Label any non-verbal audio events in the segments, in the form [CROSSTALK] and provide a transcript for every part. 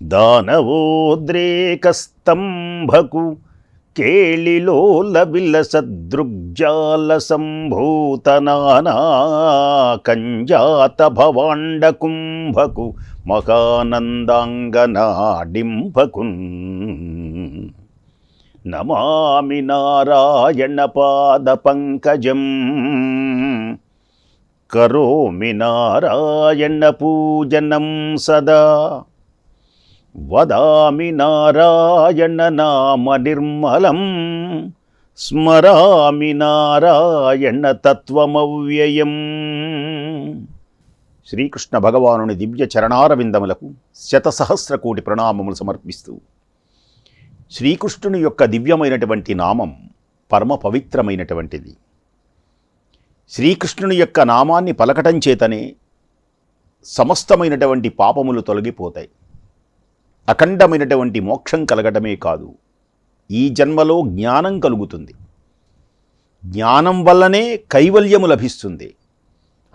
దానవోద్రేకస్తంభకు కేళిలోల విలసదృగ్జాల సంభూతనానా కంజాత భవాండ కుంభకు మకానందాంగనాడింపకున్ నమామి నారాయణ పాద పంకజం కరోమి నారాయణ పూజనం సదా. వదామి నారాయణ నామ నిర్మలం. స్మరామి నారాయణ తత్వమవ్యయం. శ్రీకృష్ణ భగవానుని దివ్య చరణారవిందములకు శతసహస్ర కోటి ప్రణామములు సమర్పిస్తూ శ్రీకృష్ణుని యొక్క దివ్యమైనటువంటి నామం పరమ పవిత్రమైనటువంటిది శ్రీకృష్ణుని యొక్క నామాన్ని పలకటం చేతనే సమస్తమైనటువంటి పాపములు తొలగిపోతాయి. అఖండమైనటువంటి మోక్షం కలగడమే కాదు. ఈ జన్మలో జ్ఞానం కలుగుతుంది. జ్ఞానం వల్లనే కైవల్యము లభిస్తుంది.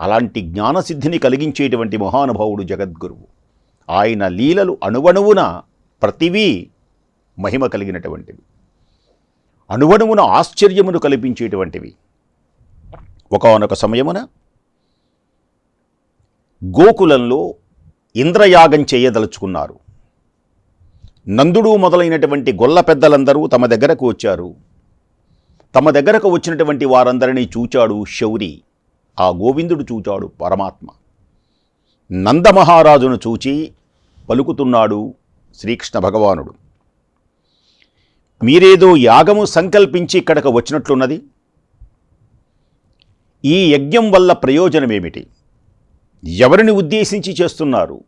అలాంటి జ్ఞానసిద్ధిని కలిగించేటువంటి మహానుభావుడు జగద్గురువు. ఆయన లీలలు అణువణువున ప్రతివీ మహిమ కలిగినటువంటివి. అణువణువున ఆశ్చర్యమును కల్పించేటువంటివి. ఒకనొక సమయమున గోకులంలో ఇంద్రయాగం చేయదలుచుకున్నారు. నందుడు మొదలైనటువంటి గొల్ల పెద్దలందరూ తమ దగ్గరకు వచ్చారు. తమ దగ్గరకు వచ్చినటువంటి వారందరినీ చూచాడు శౌరి. ఆ గోవిందుడు చూచాడు పరమాత్మ. నందమహారాజును చూచి పలుకుతున్నాడు శ్రీకృష్ణ భగవానుడు. మీరేదో యాగము సంకల్పించి ఇక్కడకు వచ్చినట్లున్నది? ఈ యజ్ఞం వల్ల ప్రయోజనమేమిటి? ఎవరిని ఉద్దేశించి చేస్తున్నారు?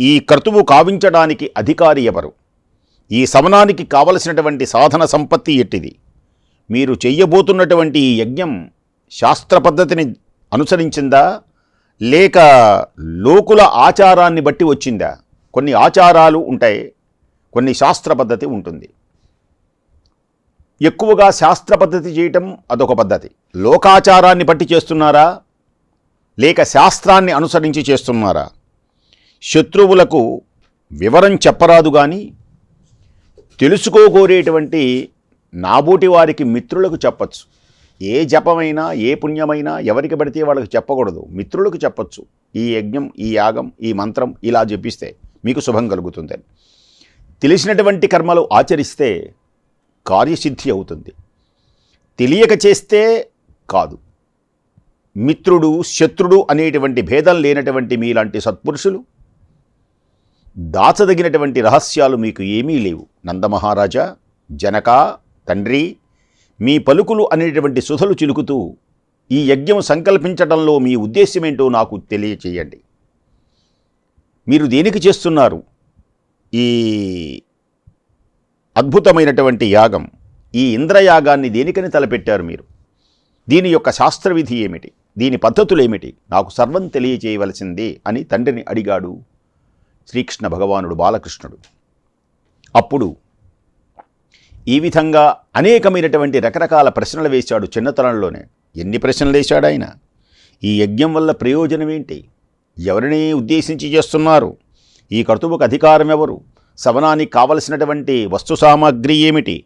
ఈ క్రతువు కావించడానికి అధికారి ఎవరు? ఈ సమనానికి కావలసినటువంటి సాధన సంపత్తి ఎట్టిది? మీరు చెయ్యబోతున్నటువంటి ఈ యజ్ఞం శాస్త్ర పద్ధతిని అనుసరించిందా? లేక లోకుల ఆచారాన్ని బట్టి వచ్చిందా? కొన్ని ఆచారాలు ఉంటాయి కొన్ని శాస్త్ర పద్ధతి ఉంటుంది. ఎక్కువగా శాస్త్ర పద్ధతి చేయటం అదొక పద్ధతి. లోకాచారాన్ని బట్టి చేస్తున్నారా? లేక శాస్త్రాన్ని అనుసరించి చేస్తున్నారా? శత్రువులకు వివరం చెప్పరాదు కానీ తెలుసుకోగోరేటువంటి నాబోటి వారికి మిత్రులకు చెప్పచ్చు. ఏ జపమైనా ఏ పుణ్యమైనా ఎవరికి పడితే వాళ్ళకి చెప్పకూడదు. మిత్రులకు చెప్పచ్చు. ఈ యజ్ఞం ఈ యాగం ఈ మంత్రం ఇలా జపిస్తే మీకు శుభం కలుగుతుందని తెలిసినటువంటి కర్మలు ఆచరిస్తే కార్యసిద్ధి అవుతుంది. తెలియక చేస్తే కాదు. మిత్రుడు శత్రుడు అనేటువంటి భేదం లేనటువంటి మీలాంటి సత్పురుషులు దాచదగినటువంటి రహస్యాలు మీకు ఏమీ లేవు. నందమహారాజా జనక తండ్రి మీ పలుకులు అనేటువంటి సుధలు చిలుకుతూ ఈ యజ్ఞం సంకల్పించడంలో మీ ఉద్దేశ్యమేంటో నాకు తెలియచేయండి. మీరు దేనికి చేస్తున్నారు? ఈ అద్భుతమైనటువంటి యాగం ఈ ఇంద్రయాగాన్ని దేనికని తలపెట్టారు మీరు? దీని యొక్క శాస్త్రవిధి ఏమిటి? దీని పద్ధతులేమిటి? నాకు సర్వం తెలియచేయవలసింది అని తండ్రిని అడిగాడు. శ్రీకృష్ణ భగవానుడు బాలకృష్ణుడు. అప్పుడు ఈ విధంగా అనేకమైనటువంటి రకరకాల ప్రశ్నలు వేశాడు చిన్నతనంలోనే. ఎన్ని ప్రశ్నలు వేశాడు ఆయన? ఈ యజ్ఞం వల్ల ప్రయోజనం ఏంటి? ఎవరిని ఉద్దేశించి చేస్తున్నారు? ఈ కర్తువుకు అధికారం ఎవరు? శవనానికి కావలసినటువంటి వస్తు సామాగ్రి ఏమిటి?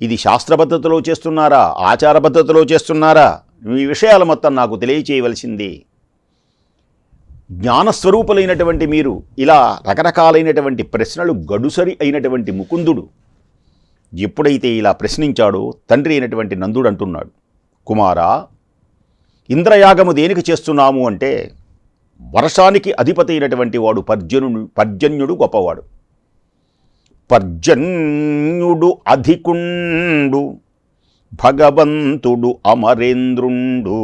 ఇది శాస్త్ర పద్ధతిలో చేస్తున్నారా? ఆచార పద్ధతిలో చేస్తున్నారా? ఈ విషయాలు మొత్తం నాకు తెలియచేయవలసింది. జ్ఞానస్వరూపులైనటువంటి మీరు ఇలా రకరకాలైనటువంటి ప్రశ్నలు గడుసరి అయినటువంటి ముకుందుడు ఎప్పుడైతే ఇలా ప్రశ్నించాడో తండ్రి అయినటువంటి నందుడు అంటున్నాడు కుమారా ఇంద్రయాగము దేనికి చేస్తున్నాము అంటే వర్షానికి అధిపతి అయినటువంటి వాడు పర్జనుడు పర్జన్యుడు గొప్పవాడు. పర్జన్యుడు అధికుండు భగవంతుడు అమరేంద్రుండు.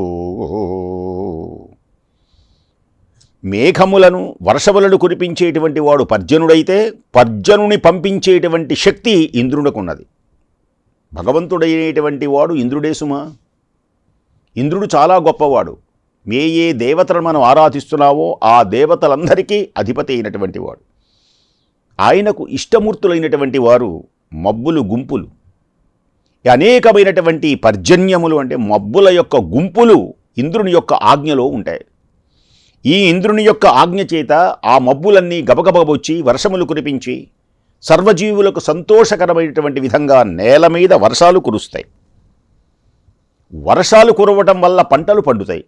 మేఘములను వర్షములను కురిపించేటువంటి వాడు పర్జనుడైతే పర్జనుని పంపించేటువంటి శక్తి ఇంద్రుడికున్నది భగవంతుడైనటువంటి వాడు ఇంద్రుడే సుమా. ఇంద్రుడు చాలా గొప్పవాడు. మే ఏ దేవతలను మనం ఆరాధిస్తున్నావో ఆ దేవతలందరికీ అధిపతి అయినటువంటి వాడు. ఆయనకు ఇష్టమూర్తులైనటువంటి వారు మబ్బులు గుంపులు. అనేకమైనటువంటి పర్జన్యములు అంటే మబ్బుల యొక్క గుంపులు ఇంద్రుని యొక్క ఆజ్ఞలో ఉంటాయి. ఈ ఇంద్రుని యొక్క ఆజ్ఞ చేత ఆ మబ్బులన్నీ గబగబగబొచ్చి వర్షములు కురిపించి సర్వజీవులకు సంతోషకరమైనటువంటి విధంగా నేల మీద వర్షాలు కురుస్తాయి. వర్షాలు కురవటం వల్ల పంటలు పండుతాయి.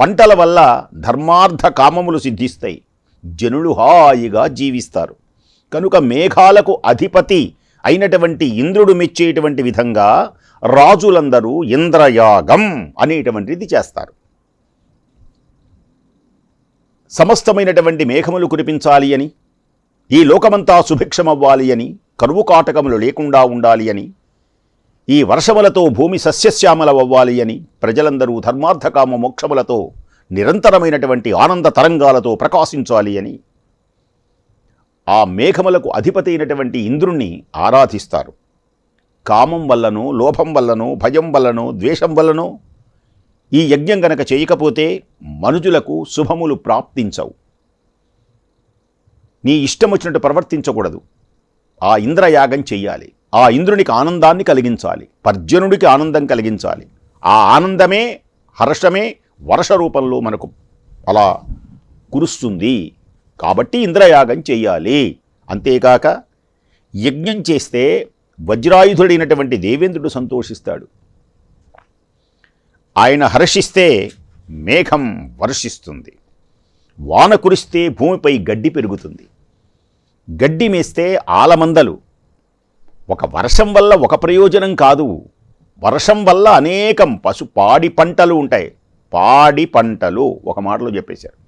పంటల వల్ల ధర్మార్థ కామములు సిద్ధిస్తాయి. జనులు హాయిగా జీవిస్తారు. కనుక మేఘాలకు అధిపతి అయినటువంటి ఇంద్రుడు మెచ్చేటువంటి విధంగా రాజులందరూ ఇంద్రయాగం అనేటువంటిది చేస్తారు. సమస్తమైనటువంటి మేఘములు కురిపించాలి అని ఈ లోకమంతా సుభిక్షమవ్వాలి అని కరువు కాటకములు లేకుండా ఉండాలి అని ఈ వర్షములతో భూమి సస్యశ్యామలవ్వాలి అని ప్రజలందరూ ధర్మార్థకామ మోక్షములతో నిరంతరమైనటువంటి ఆనంద తరంగాలతో ప్రకాశించాలి అని ఆ మేఘములకు అధిపతి అయినటువంటి ఇంద్రుణ్ణి ఆరాధిస్తారు. కామం వల్లనో లోభం వల్లనో భయం వల్లనో ద్వేషం వల్లనో ఈ యజ్ఞం గనక చేయకపోతే మనుజులకు శుభములు ప్రాప్తించవు. నీ ఇష్టం వచ్చినట్టు ప్రవర్తించకూడదు. ఆ ఇంద్రయాగం చెయ్యాలి. ఆ ఇంద్రునికి ఆనందాన్ని కలిగించాలి. పర్జనుడికి ఆనందం కలిగించాలి. ఆ ఆనందమే హర్షమే వర్ష రూపంలో మనకు అలా కురుస్తుంది. కాబట్టి ఇంద్రయాగం చెయ్యాలి. అంతేకాక యజ్ఞం చేస్తే వజ్రాయుధుడైనటువంటి దేవేంద్రుడు సంతోషిస్తాడు. ఆయన హర్షిస్తే మేఘం వర్షిస్తుంది. వాన కురిస్తే భూమిపై గడ్డి పెరుగుతుంది. గడ్డి మేస్తే ఆలమందలు. ఒక వర్షం వల్ల ఒక ప్రయోజనం కాదు. వర్షం వల్ల అనేకం పశు పాడి పంటలు ఉంటాయి. పాడి పంటలు ఒక మాటలో చెప్పేశారు.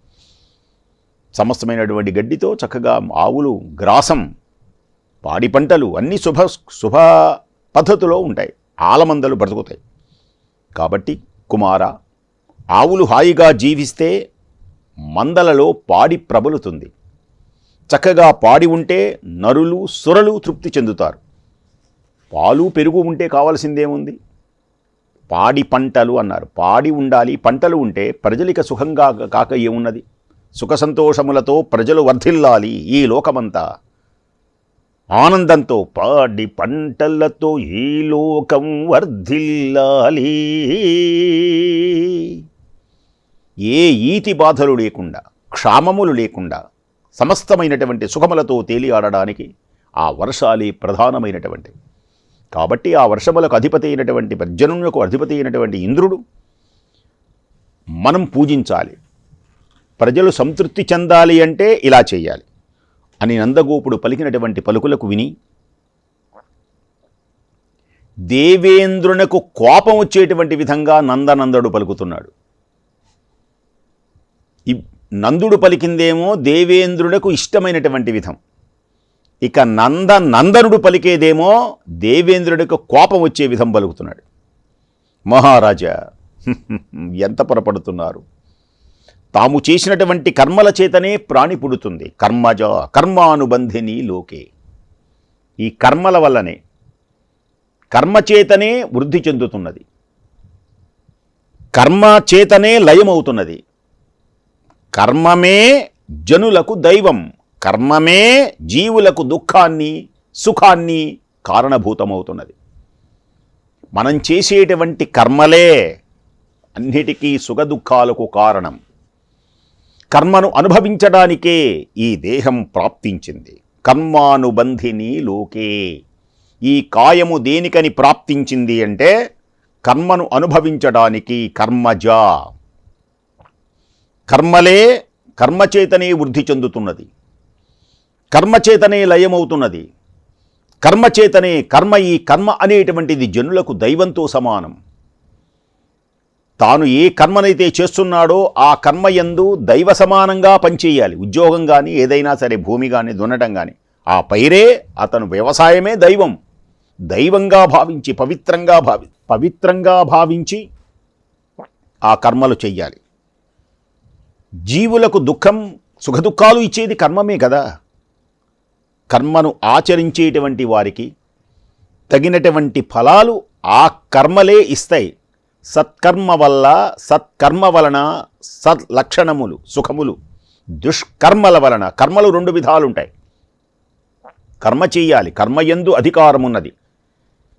సమస్తమైనటువంటి గడ్డితో చక్కగా ఆవులు గ్రాసం పాడి పంటలు అన్ని శుభ శుభ పద్ధతిలో ఉంటాయి. ఆలమందలు బ్రతుకుతాయి. కాబట్టి కుమార ఆవులు హాయిగా జీవిస్తే మందలలో పాడి ప్రబలుతుంది. చక్కగా పాడి ఉంటే నరులు సురలు తృప్తి చెందుతారు. పాలు పెరుగు ఉంటే కావాల్సిందేముంది? పాడి పంటలు అన్నారు. పాడి ఉండాలి పంటలు ఉంటే ప్రజలిక సుఖంగా కాక ఏమున్నది? సుఖ సంతోషములతో ప్రజలు వర్ధిల్లాలి ఈ లోకమంతా. ఆనందంతో పాడి పంటలతో ఈ లోకం వర్ధిల్లాలి. ఏ ఈతి బాధలు లేకుండా క్షామములు లేకుండా సమస్తమైనటువంటి సుఖములతో తేలియాడడానికి ఆ వర్షాలే ప్రధానమైనటువంటి. కాబట్టి ఆ వర్షములకు అధిపతి అయినటువంటి పర్జనులకు అధిపతి అయినటువంటి ఇంద్రుడు మనం పూజించాలి. ప్రజలు సంతృప్తి చెందాలి అంటే ఇలా చేయాలి అని నందగోపుడు పలికినటువంటి పలుకులకు విని దేవేంద్రునకు కోపం వచ్చేటువంటి విధంగా నందనందడు పలుకుతున్నాడు. నందుడు పలికిందేమో దేవేంద్రునకు ఇష్టమైనటువంటి విధం. ఇక నంద నందనుడు పలికేదేమో దేవేంద్రుడికి కోపం వచ్చే విధం పలుకుతున్నాడు. మహారాజా [LAUGHS] ఎంత పొరపడుతున్నారు? తాము చేసినటువంటి కర్మల చేతనే ప్రాణి పుడుతుంది. కర్మజ కర్మానుబంధిని లోకే. ఈ కర్మల వల్లనే కర్మచేతనే వృద్ధి చెందుతున్నది. కర్మ చేతనే లయమవుతున్నది. కర్మమే జనులకు దైవం. కర్మమే జీవులకు దుఃఖాన్ని సుఖాన్ని కారణభూతమవుతున్నది. మనం చేసేటువంటి కర్మలే అన్నిటికీ సుఖ దుఃఖాలకు కారణం. కర్మను అనుభవించడానికే ఈ దేహం ప్రాప్తించింది. కర్మానుబంధిని లోకే. ఈ కాయము దేనికని ప్రాప్తించింది అంటే కర్మను అనుభవించడానికి కర్మజ. కర్మలే కర్మచేతనే వృద్ధి చెందుతున్నది. కర్మచేతనే లయమవుతున్నది. కర్మచేతనే కర్మ ఈ కర్మ అనేటువంటిది జనులకు దైవంతో సమానం. తాను ఏ కర్మనైతే చేస్తున్నాడో ఆ కర్మ యందు దైవ సమానంగా పనిచేయాలి. ఉద్యోగం కానీ ఏదైనా సరే భూమి కానీ దున్నటం కానీ ఆ పైరే అతను వ్యవసాయమే దైవం. దైవంగా భావించి పవిత్రంగా భావి పవిత్రంగా భావించి ఆ కర్మలు చెయ్యాలి. జీవులకు దుఃఖం సుఖదుఖాలు ఇచ్చేది కర్మమే కదా. కర్మను ఆచరించేటువంటి వారికి తగినటువంటి ఫలాలు ఆ కర్మలే ఇస్తాయి. సత్కర్మ వల్ల సత్కర్మ వలన సత్ లక్షణములు సుఖములు దుష్కర్మల వలన కర్మలు రెండు విధాలు ఉంటాయి కర్మ చేయాలి కర్మయందు అధికారం ఉన్నది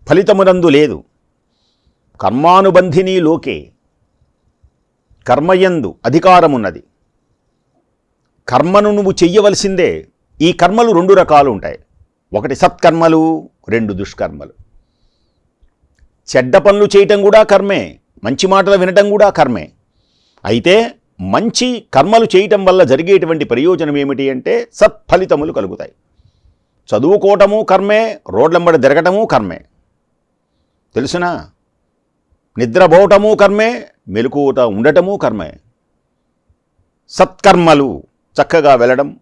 ఫలితమునందు లేదు. కర్మానుబంధిని లోకే కర్మయందు అధికారమున్నది. కర్మను నువ్వు చెయ్యవలసిందే ఈ కర్మలు రెండు రకాలు ఉంటాయి ఒకటి సత్కర్మలు రెండు దుష్కర్మలు. చెడ్డ పనులు చేయటం కూడా కర్మే. మంచి మాటలు వినటం కూడా కర్మే. అయితే మంచి కర్మలు చేయటం వల్ల జరిగేటువంటి ప్రయోజనం ఏమిటి అంటే సత్ఫలితములు కలుగుతాయి. చదువుకోవటము కర్మే రోడ్లంబడి తిరగటము కర్మే. తెలుసునా? నిద్రపోవటము కర్మే మెలకువట ఉండటము కర్మే. సత్కర్మలు చక్కగా వెళ్ళడం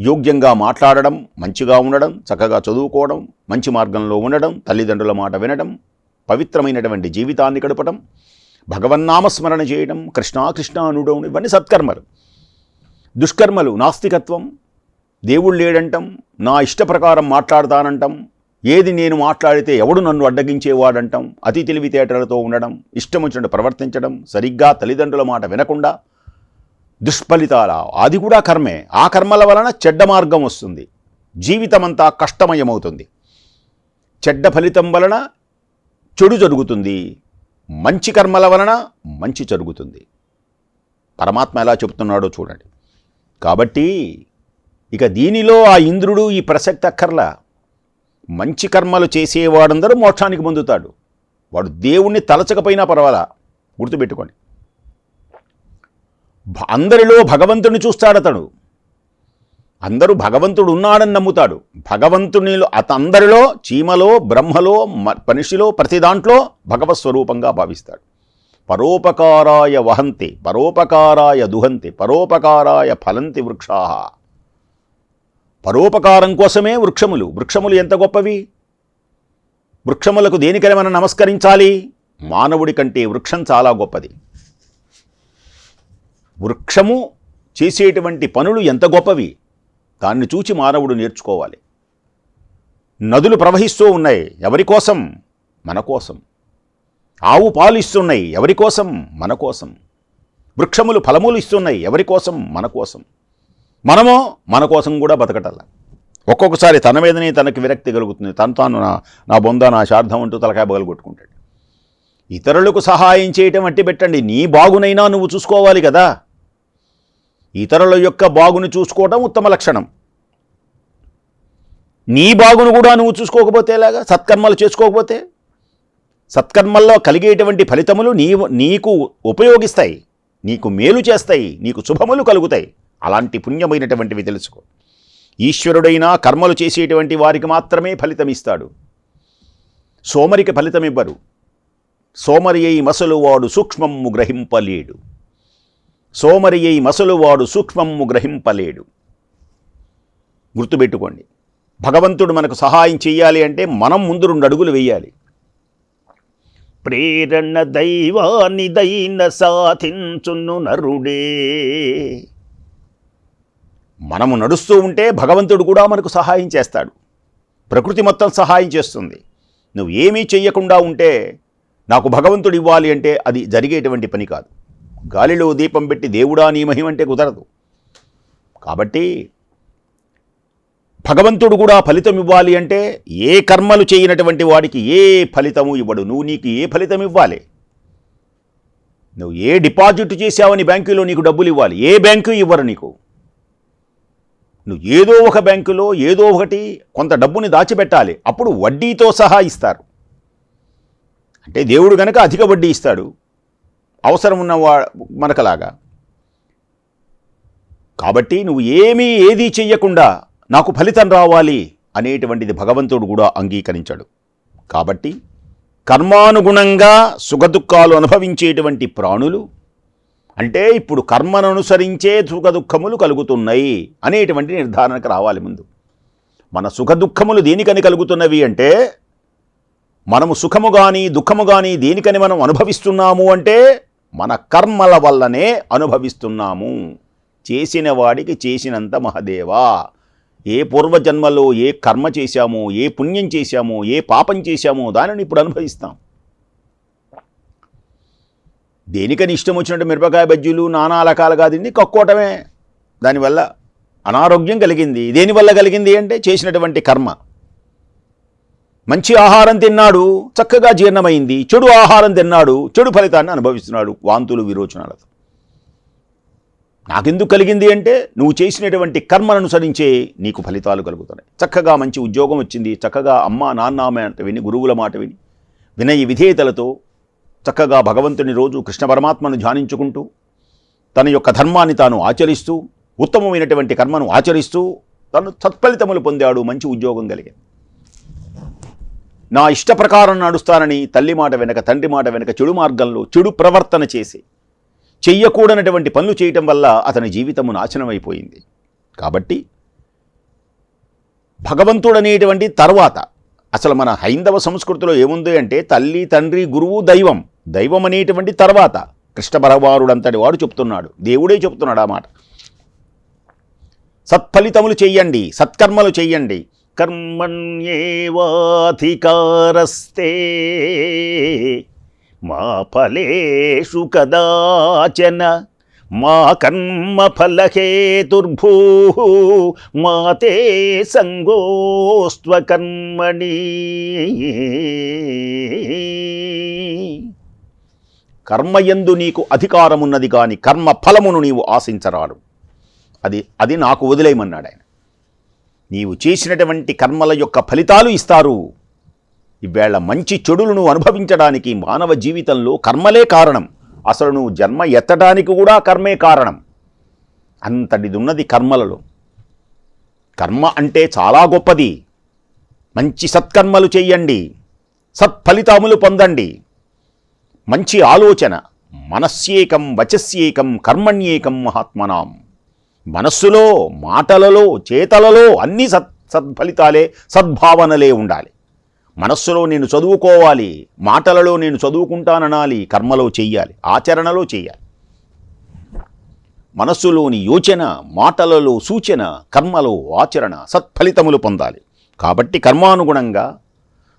యోగ్యంగా మాట్లాడడం మంచిగా ఉండడం చక్కగా చదువుకోవడం మంచి మార్గంలో ఉండడం తల్లిదండ్రుల మాట వినడం పవిత్రమైనటువంటి జీవితాన్ని గడపడం భగవన్నామస్మరణ చేయడం కృష్ణా కృష్ణ అనుడం ఇవన్నీ సత్కర్మలు. దుష్కర్మలు నాస్తికత్వం దేవుడు లేడంటం నా ఇష్ట ప్రకారం మాట్లాడతానంటం ఏది నేను మాట్లాడితే ఎవడు నన్ను అడ్డగించేవాడంటం అతి తెలివితేటలతో ఉండడం ఇష్టం వచ్చినట్టు ప్రవర్తించడం సరిగ్గా తల్లిదండ్రుల మాట వినకుండా దుష్ఫలితాల అది కూడా కర్మే. ఆ కర్మల వలన చెడ్డ మార్గం వస్తుంది. జీవితమంతా కష్టమయమవుతుంది. చెడ్డ ఫలితం వలన చెడు జరుగుతుంది. మంచి కర్మల వలన మంచి జరుగుతుంది. పరమాత్మ ఎలా చెప్తున్నాడో చూడండి. కాబట్టి ఇక దీనిలో ఆ ఇంద్రుడు ఈ ప్రసక్తి అక్కర్లా. మంచి కర్మలు చేసేవాడందరూ మోక్షానికి పొందుతాడు. వాడు దేవుణ్ణి తలచకపోయినా పర్వాలా? గుర్తుపెట్టుకోండి. అందరిలో భగవంతుని చూస్తాడు అందరూ భగవంతుడు ఉన్నాడని నమ్ముతాడు. భగవంతునిలో అత అందరిలో చీమలో బ్రహ్మలో మ- మనిషిలో ప్రతి దాంట్లో భగవత్ స్వరూపంగా భావిస్తాడు. పరోపకారాయ వహంతి పరోపకారాయ దుహంతి పరోపకారాయ ఫలంతి వృక్షా పరోపకారం కోసమే వృక్షములు. వృక్షములు ఎంత గొప్పవి? వృక్షములకు దేనికని మనం నమస్కరించాలి? మానవుడి కంటే వృక్షం చాలా గొప్పది. వృక్షము చేసేటువంటి పనులు ఎంత గొప్పవి? దాన్ని చూచి మానవుడు నేర్చుకోవాలి. నదులు ప్రవహిస్తూ ఉన్నాయి ఎవరి కోసం? మన కోసం. ఆవు పాలు ఇస్తున్నాయి ఎవరి కోసం? మన కోసం. వృక్షములు ఫలములు ఇస్తున్నాయి ఎవరి కోసం? మన కోసం. మనమో మన కోసం కూడా బతకటల్లా. ఒక్కొక్కసారి తన మీదనే తనకి విరక్తి కలుగుతుంది. తను తాను నా నా బొంద నా శార్థం అంటూ తలకాయ బగలుగొట్టుకుంటాడు ఇతరులకు సహాయం చేయటం అట్టి పెట్టండి. నీ బాగునైనా నువ్వు చూసుకోవాలి కదా. ఇతరుల యొక్క బాగుని చూసుకోవటం ఉత్తమ లక్షణం. నీ బాగును కూడా నువ్వు చూసుకోకపోతే ఎలాగా? సత్కర్మలు చేసుకోకపోతే? సత్కర్మల్లో కలిగేటువంటి ఫలితములు నీ నీకు ఉపయోగిస్తాయి. నీకు మేలు చేస్తాయి. నీకు శుభములు కలుగుతాయి. అలాంటి పుణ్యమైనటువంటివి తెలుసుకో. ఈశ్వరుడైనా కర్మలు చేసేటువంటి వారికి మాత్రమే ఫలితం ఇస్తాడు. సోమరికి ఫలితం ఇవ్వరు. సోమరి అయి మసలు వాడు సూక్ష్మము గ్రహింపలేడు. సోమరియై మసలువాడు మసలు వాడు సూక్ష్మము గ్రహింపలేడు. గుర్తుపెట్టుకోండి. భగవంతుడు మనకు సహాయం చేయాలి అంటే మనం ముందు రెండు అడుగులు వేయాలి. ప్రేరణ దైవాన్ని దైన సాధించును నరుడే. మనము నడుస్తూ ఉంటే భగవంతుడు కూడా మనకు సహాయం చేస్తాడు. ప్రకృతి మొత్తం సహాయం చేస్తుంది. నువ్వు ఏమీ చెయ్యకుండా ఉంటే నాకు భగవంతుడు ఇవ్వాలి అంటే అది జరిగేటువంటి పని కాదు. గాలిలో దీపం పెట్టి దేవుడా నీ మహిమంటే కుదరదు. కాబట్టి భగవంతుడు కూడా ఫలితం ఇవ్వాలి అంటే ఏ కర్మలు చేయనటువంటి వాడికి ఏ ఫలితము ఇవ్వడు. నువ్వు నీకు ఏ ఫలితం ఇవ్వాలి? నువ్వు ఏ డిపాజిట్ చేసావని బ్యాంకులో నీకు డబ్బులు ఇవ్వాలి? ఏ బ్యాంకు ఇవ్వరు నీకు? నువ్వు ఏదో ఒక బ్యాంకులో ఏదో ఒకటి కొంత డబ్బుని దాచిపెట్టాలి. అప్పుడు వడ్డీతో సహా ఇస్తారు. అంటే దేవుడు గనక అధిక వడ్డీ ఇస్తాడు. అవసరం ఉన్నవా మనకలాగా. కాబట్టి నువ్వు ఏమీ ఏదీ చెయ్యకుండా నాకు ఫలితం రావాలి అనేటువంటిది భగవంతుడు కూడా అంగీకరించాడు. కాబట్టి కర్మానుగుణంగా సుఖదుఖాలు అనుభవించేటువంటి ప్రాణులు అంటే ఇప్పుడు కర్మను అనుసరించే సుఖదుఖములు కలుగుతున్నాయి అనేటువంటి నిర్ధారణకు రావాలి ముందు. మన సుఖదుఖములు దేనికని కలుగుతున్నవి అంటే మనము సుఖము కానీ దుఃఖము కానీ దేనికని మనం అనుభవిస్తున్నాము అంటే మన కర్మల వల్లనే అనుభవిస్తున్నాము. చేసిన వాడికి చేసినంత మహదేవా. ఏ పూర్వజన్మలో ఏ కర్మ చేశామో ఏ పుణ్యం చేశామో ఏ పాపం చేశామో దానిని ఇప్పుడు అనుభవిస్తాం. దేనికని ఇష్టం వచ్చినట్టు మిరపకాయ బజ్జీలు నానా రకాలుగా తిండి కక్కోటమే. దానివల్ల అనారోగ్యం కలిగింది. దేనివల్ల కలిగింది అంటే చేసినటువంటి కర్మ. మంచి ఆహారం తిన్నాడు చక్కగా జీర్ణమైంది చెడు ఆహారం తిన్నాడు చెడు ఫలితాన్ని అనుభవిస్తున్నాడు వాంతులు విరోచనాలతో నాకెందుకు కలిగింది అంటే నువ్వు చేసినటువంటి కర్మను అనుసరించే నీకు ఫలితాలు కలుగుతున్నాయి. చక్కగా మంచి ఉద్యోగం వచ్చింది చక్కగా అమ్మ నాన్న మాట విని గురువుల మాట విని వినయ విధేయతలతో చక్కగా భగవంతుని రోజు కృష్ణ పరమాత్మను ధ్యానించుకుంటూ తన యొక్క ధర్మాన్ని తాను ఆచరిస్తూ ఉత్తమమైనటువంటి కర్మను ఆచరిస్తూ తను సత్ఫలితములు పొందాడు మంచి ఉద్యోగం కలిగింది. నా ఇష్ట ప్రకారం నడుస్తానని తల్లి మాట వెనక తండ్రి మాట వెనక చెడు మార్గంలో చెడు ప్రవర్తన చేసి చెయ్యకూడనటువంటి పనులు చేయటం వల్ల అతని జీవితము నాశనమైపోయింది. కాబట్టి భగవంతుడనేటువంటి తర్వాత అసలు మన హైందవ సంస్కృతిలో ఏముంది అంటే తల్లి తండ్రి గురువు దైవం దైవం అనేటువంటి తర్వాత కృష్ణ భరవారుడంతటి వాడు చెప్తున్నాడు. దేవుడే చెప్తున్నాడు ఆ మాట. సత్ఫలితములు చెయ్యండి సత్కర్మలు చెయ్యండి. కర్మణ్యేవాధికారస్తే మా ఫలేషు కదాచన మా కర్మ ఫలహేతుర్భూ మా తే సంగోస్త్వకర్మణి కర్మయందు నీకు అధికారమున్నది కాని కర్మ ఫలమును నీవు ఆశించరాడు అది అది నాకు వదిలేయమన్నాడు ఆయన నీవు చేసినటువంటి కర్మల యొక్క ఫలితాలు ఇస్తారు. ఈవేళ మంచి చెడులను అనుభవించడానికి మానవ జీవితంలో కర్మలే కారణం. అసలు నువ్వు జన్మ ఎత్తడానికి కూడా కర్మే కారణం. అంతటిది ఉన్నది కర్మలలో. కర్మ అంటే చాలా గొప్పది. మంచి సత్కర్మలు చెయ్యండి. సత్ఫలితములు పొందండి. మంచి ఆలోచన. మనస్యేకం వచస్యేకం కర్మణ్యేకం మహాత్మనాం. మనస్సులో మాటలలో చేతలలో అన్ని సత్ సత్ఫలితాలే సద్భావనలే ఉండాలి. మనస్సులో నేను చదువుకోవాలి మాటలలో నేను చదువుకుంటాననాలి కర్మలో చెయ్యాలి ఆచరణలో చెయ్యాలి. మనస్సులోని యోచన మాటలలో సూచన కర్మలో ఆచరణ సత్ఫలితములు పొందాలి. కాబట్టి కర్మానుగుణంగా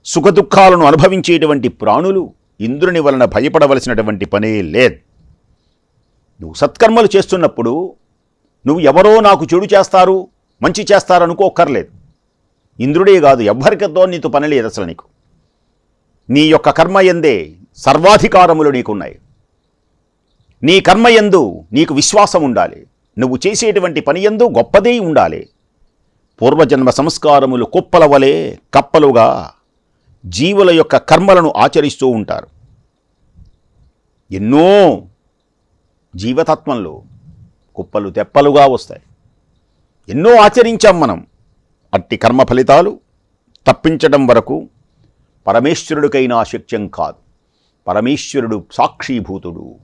సుఖదుఖాలను అనుభవించేటువంటి ప్రాణులు ఇంద్రుని వలన భయపడవలసినటువంటి పనే లేదు. నువ్వు సత్కర్మలు చేస్తున్నప్పుడు నువ్వు ఎవరో నాకు చెడు చేస్తారు మంచి చేస్తారు అనుకోకర్లేదు ఇంద్రుడే కాదు ఎవ్వరికతో నీతో పని లేదు అసలు నీకు. నీ యొక్క కర్మ ఎందే సర్వాధికారములు నీకున్నాయి. నీ కర్మ ఎందు నీకు విశ్వాసం ఉండాలి. నువ్వు చేసేటువంటి పని ఎందు గొప్పదే ఉండాలి. పూర్వజన్మ సంస్కారములు కుప్పల వలె కప్పలుగా జీవుల యొక్క కర్మలను ఆచరిస్తూ ఉంటారు. ఎన్నో జీవతత్వంలో కుప్పలు తెప్పలుగా వస్తాయి. ఎన్నో ఆచరించాం మనం. అట్టి కర్మ ఫలితాలు తప్పించడం వరకు పరమేశ్వరుడికైనా శక్యం కాదు. పరమేశ్వరుడు సాక్షీభూతుడు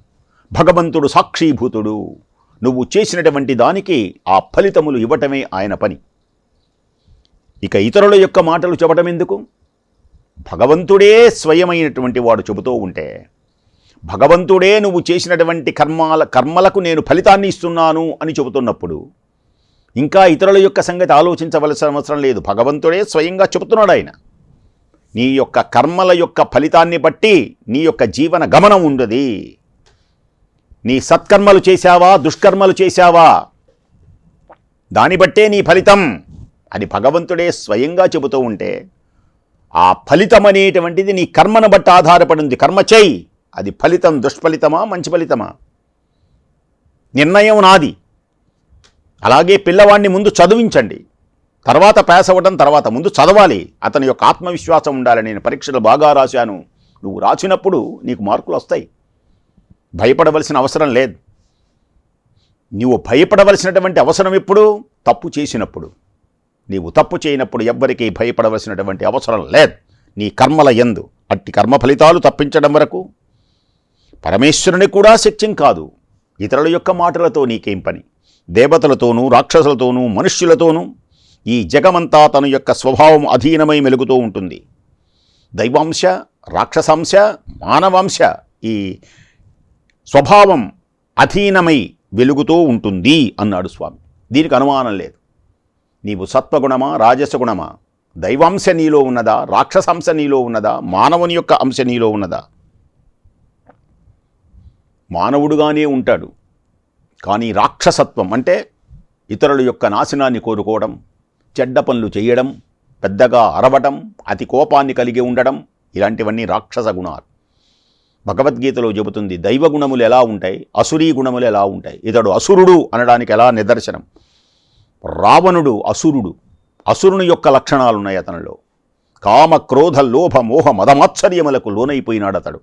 భగవంతుడు సాక్షీభూతుడు. నువ్వు చేసినటువంటి దానికి ఆ ఫలితములు ఇవ్వటమే ఆయన పని. ఇక ఇతరుల యొక్క మాటలు చెప్పటం ఎందుకు భగవంతుడే స్వయమైనటువంటి వాడు చెబుతూ ఉంటే భగవంతుడే నువ్వు చేసినటువంటి కర్మాల కర్మలకు నేను ఫలితాన్ని ఇస్తున్నాను అని చెబుతున్నప్పుడు ఇంకా ఇతరుల యొక్క సంగతి ఆలోచించవలసిన అవసరం లేదు. భగవంతుడే స్వయంగా చెబుతున్నాడు ఆయన. నీ యొక్క కర్మల యొక్క ఫలితాన్ని బట్టి నీ యొక్క జీవన గమనం ఉండదు. నీ సత్కర్మలు చేశావా? దుష్కర్మలు చేశావా? దాన్ని బట్టే నీ ఫలితం అని భగవంతుడే స్వయంగా చెబుతూ ఉంటే ఆ ఫలితం అనేటువంటిది నీ కర్మను బట్టి ఆధారపడింది. కర్మ చేయి. అది ఫలితం దుష్ఫలితమా మంచి ఫలితమా? నిర్ణయం నాది. అలాగే పిల్లవాడిని ముందు చదివించండి. తర్వాత పాస్ అవ్వడం తర్వాత ముందు చదవాలి. అతని యొక్క ఆత్మవిశ్వాసం ఉండాలి నేను పరీక్షలు బాగా రాశాను. నువ్వు రాసినప్పుడు నీకు మార్కులు వస్తాయి. భయపడవలసిన అవసరం లేదు. నీవు భయపడవలసినటువంటి అవసరం ఎప్పుడు? తప్పు చేసినప్పుడు. నీవు తప్పు చేయనప్పుడు ఎవ్వరికీ భయపడవలసినటువంటి అవసరం లేదు. నీ కర్మల ఎందు. అట్టి కర్మ ఫలితాలు తప్పించడం వరకు పరమేశ్వరుని కూడా సత్యం కాదు. ఇతరుల యొక్క మాటలతో నీకేం పని? దేవతలతోనూ రాక్షసులతోనూ మనుష్యులతోనూ ఈ జగమంతా తన యొక్క స్వభావం అధీనమై మెలుగుతూ ఉంటుంది. దైవాంశ రాక్షసాంశ మానవాంశ ఈ స్వభావం అధీనమై వెలుగుతూ ఉంటుంది అన్నాడు స్వామి. దీనికి అనుమానం లేదు. నీవు సత్వగుణమా రాజసగుణమా? దైవాంశ నీలో ఉన్నదా రాక్షసాంశ నీలో ఉన్నదా మానవుని యొక్క అంశ నీలో ఉన్నదా? మానవుడుగానే ఉంటాడు. కానీ రాక్షసత్వం అంటే ఇతరుల యొక్క నాశనాన్ని కోరుకోవడం చెడ్డ పనులు చేయడం పెద్దగా అరవటం అతి కోపాన్ని కలిగి ఉండడం ఇలాంటివన్నీ రాక్షస గుణాలు. భగవద్గీతలో చెబుతుంది దైవ గుణములు ఎలా ఉంటాయి? అసురీ గుణములు ఎలా ఉంటాయి? ఇతడు అసురుడు అనడానికి ఎలా నిదర్శనం? రావణుడు అసురుడు. అసురుని యొక్క లక్షణాలున్నాయి అతనిలో. కామ క్రోధ లోభ మోహ మదమాత్సర్యములకు లోనైపోయినాడు అతడు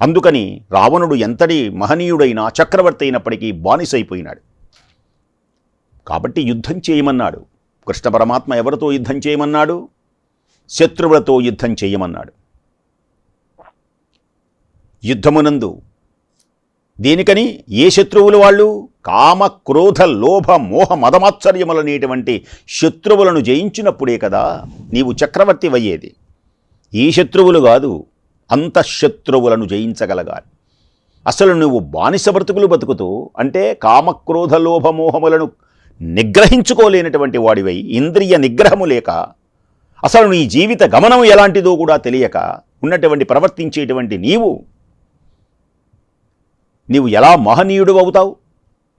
అందుకని రావణుడు ఎంతటి మహనీయుడైనా చక్రవర్తి అయినప్పటికీ బానిసైపోయినాడు. కాబట్టి యుద్ధం చేయమన్నాడు. కృష్ణ పరమాత్మ ఎవరితో యుద్ధం చేయమన్నాడు? శత్రువులతో యుద్ధం చేయమన్నాడు. యుద్ధమునందు దేనికని? ఏ శత్రువులు వాళ్ళు? కామ క్రోధ లోభ మోహ మదమాత్సర్యములనేటువంటి శత్రువులను జయించినప్పుడే కదా నీవు చక్రవర్తి అయ్యేది. ఈ శత్రువులు కాదు. అంతఃశత్రువులను జయించగలగాలి. అసలు నువ్వు బానిస బ్రతుకులు బతుకుతూ అంటే కామక్రోధ లోభమోహములను నిగ్రహించుకోలేనటువంటి వాడివై ఇంద్రియ నిగ్రహము లేక అసలు నీ జీవిత గమనం ఎలాంటిదో కూడా తెలియక ఉన్నటువంటి ప్రవర్తించేటువంటి నీవు నీవు ఎలా మహనీయుడు అవుతావు?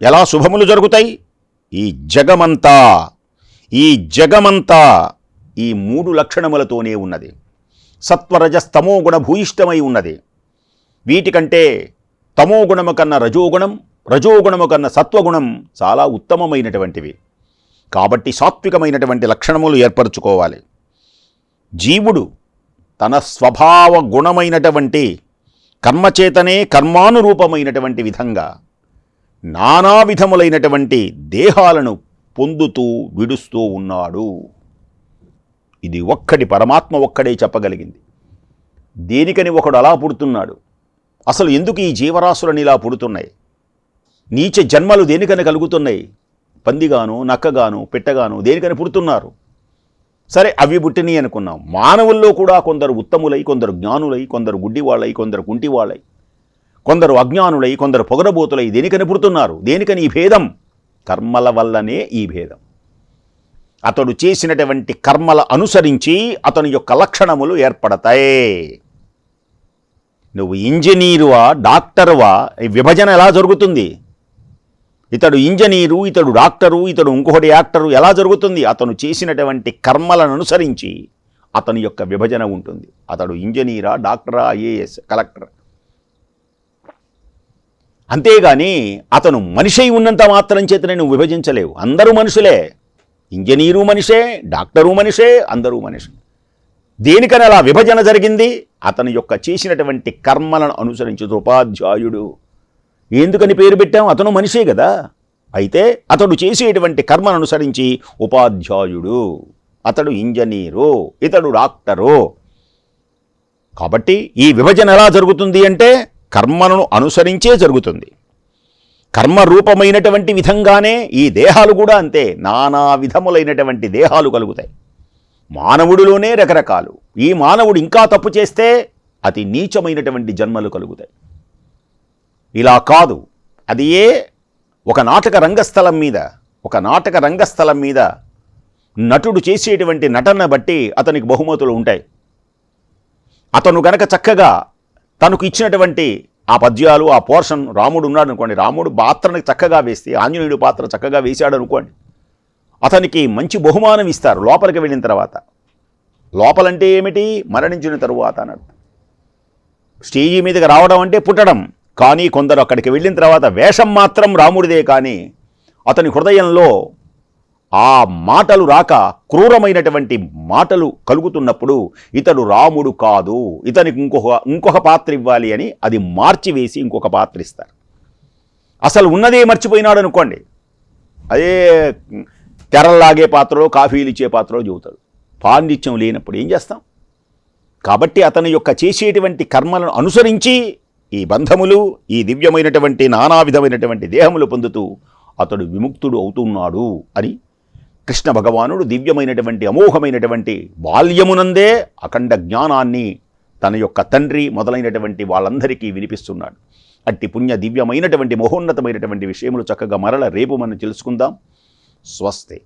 ఎలా శుభములు జరుగుతాయి? ఈ జగమంతా ఈ జగమంతా ఈ మూడు లక్షణములతోనే ఉన్నది. సత్వరజస్తమో గుణ భూయిష్టమై ఉన్నది. వీటికంటే తమోగుణము కన్నా రజోగుణం రజోగుణము కన్నా సత్వగుణం చాలా ఉత్తమమైనటువంటివి. కాబట్టి సాత్వికమైనటువంటి లక్షణములు ఏర్పరచుకోవాలి. జీవుడు తన స్వభావ గుణమైనటువంటి కర్మచేతనే కర్మానురూపమైనటువంటి విధంగా నానా విధములైనటువంటి దేహాలను పొందుతూ విడుస్తూ ఉన్నాడు. ఇది ఒక్కడి పరమాత్మ ఒక్కడే చెప్పగలిగింది. దేనికని ఒకడు అలా పుడుతున్నాడు? అసలు ఎందుకు ఈ జీవరాశులని ఇలా పుడుతున్నాయి? నీచ జన్మలు దేనికని కలుగుతున్నాయి? పందిగాను నక్కగాను పెట్టగాను దేనికని పుడుతున్నారు? సరే అవి పుట్టినాయి అనుకున్నాం. మానవుల్లో కూడా కొందరు ఉత్తములై కొందరు జ్ఞానులై కొందరు గుడ్డివాళ్ళై కొందరు కుంటివాళ్ళై కొందరు అజ్ఞానులై కొందరు పొగరబోతులై దేనికని పుడుతున్నారు? దేనికని ఈ భేదం? కర్మల వల్లనే ఈ భేదం. అతడు చేసినటువంటి కర్మల అనుసరించి అతని యొక్క లక్షణములు ఏర్పడతాయి. నువ్వు ఇంజనీరువా డాక్టర్వా? ఈ విభజన ఎలా జరుగుతుంది? ఇతడు ఇంజనీరు ఇతడు డాక్టరు ఇతడు ఇంకొకటి యాక్టరు ఎలా జరుగుతుంది? అతను చేసినటువంటి కర్మలను అనుసరించి అతని యొక్క విభజన ఉంటుంది. అతడు ఇంజనీరా డాక్టరా ఐఏఎస్ కలెక్టర్? అంతేగాని అతను మనిషి ఉన్నంత మాత్రం చేతనే నువ్వు విభజించలేవు. అందరూ మనుషులే. ఇంజనీరు మనిషే డాక్టరు మనిషే అందరూ మనిషి. దేనికని అలా విభజన జరిగింది? అతని యొక్క చేసినటువంటి కర్మలను అనుసరించి ఉపాధ్యాయుడు ఎందుకని పేరు పెట్టాం? అతను మనిషే కదా అయితే అతడు చేసేటువంటి కర్మను అనుసరించి ఉపాధ్యాయుడు. అతడు ఇంజనీరు ఇతడు డాక్టరు. కాబట్టి ఈ విభజన ఎలా జరుగుతుంది అంటే కర్మలను అనుసరించే జరుగుతుంది. కర్మరూపమైనటువంటి విధంగానే ఈ దేహాలు కూడా అంతే. నానా విధములైనటువంటి దేహాలు కలుగుతాయి. మానవుడిలోనే రకరకాలు. ఈ మానవుడు ఇంకా తప్పు చేస్తే అతి నీచమైనటువంటి జన్మలు కలుగుతాయి. ఇలా కాదు. అది ఏ? ఒక నాటక రంగస్థలం మీద ఒక నాటక రంగస్థలం మీద నటుడు చేసేటువంటి నటన బట్టి అతనికి బహుమతులు ఉంటాయి. అతను గనక చక్కగా తనకు ఇచ్చినటువంటి ఆ పద్యాలు ఆ పోర్షన్ రాముడు ఉన్నాడు అనుకోండి రాముడు పాత్రని చక్కగా వేస్తే ఆంజనేయుడు పాత్ర చక్కగా వేశాడు అనుకోండి అతనికి మంచి బహుమానం ఇస్తారు లోపలికి వెళ్ళిన తర్వాత. లోపలంటే ఏమిటి? మరణించిన తరువాత అన్నట్టు స్టేజీ మీదకి రావడం అంటే పుట్టడం. కానీ కొందరు అక్కడికి వెళ్ళిన తర్వాత వేషం మాత్రం రాముడిదే కానీ అతని హృదయంలో ఆ మాటలు రాక క్రూరమైనటువంటి మాటలు కలుగుతున్నప్పుడు ఇతడు రాముడు కాదు ఇతనికి ఇంకొక ఇంకొక పాత్ర ఇవ్వాలి అని అది మార్చివేసి ఇంకొక పాత్ర ఇస్తారు. అసలు ఉన్నదే మర్చిపోయినాడు అనుకోండి. అదే తెరల్లాగే పాత్రలో కాఫీలు ఇచ్చే పాత్రలో చెబుతాడు పాండిత్యం లేనప్పుడు ఏం చేస్తాం? కాబట్టి అతని యొక్క చేసేటువంటి కర్మలను అనుసరించి ఈ బంధములు ఈ దివ్యమైనటువంటి నానా విధమైనటువంటి దేహములు పొందుతూ అతడు విముక్తుడు అవుతున్నాడు అని కృష్ణ భగవానుడు దివ్యమైనటువంటి అమోఘమైనటువంటి బాల్యమునందే అఖండ జ్ఞానాన్ని తన యొక్క తండ్రి మొదలైనటువంటి వాళ్ళందరికీ వినిపిస్తున్నాడు. అట్టి పుణ్య దివ్యమైనటువంటి మహోన్నతమైనటువంటి విషయములు చక్కగా మరల రేపు మనం తెలుసుకుందాం. స్వస్తే.